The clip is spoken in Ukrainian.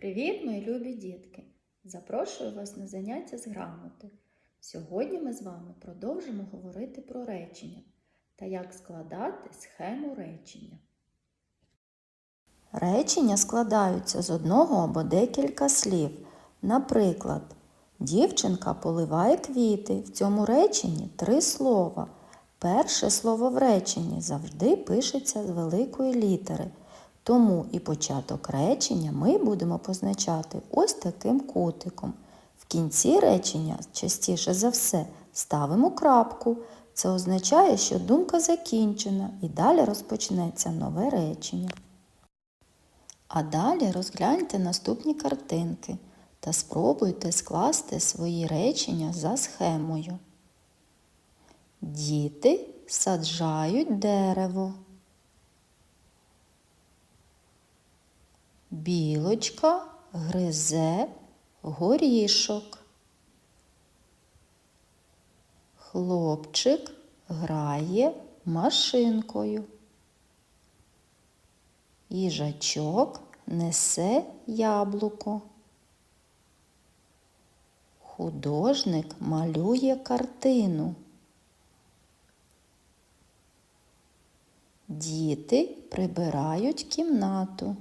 Привіт, мої любі дітки! Запрошую вас на заняття з грамоти. Сьогодні ми з вами продовжимо говорити про речення та як складати схему речення. Речення складаються з одного або декілька слів. Наприклад, дівчинка поливає квіти. В цьому реченні три слова. Перше слово в реченні завжди пишеться з великої літери. Тому і початок речення ми будемо позначати ось таким кутиком. В кінці речення частіше за все ставимо крапку. Це означає, що думка закінчена і далі розпочнеться нове речення. А далі розгляньте наступні картинки та спробуйте скласти свої речення за схемою. Діти саджають дерево. Білочка гризе горішок. Хлопчик грає машинкою. Їжачок несе яблуко. Художник малює картину. Діти прибирають кімнату.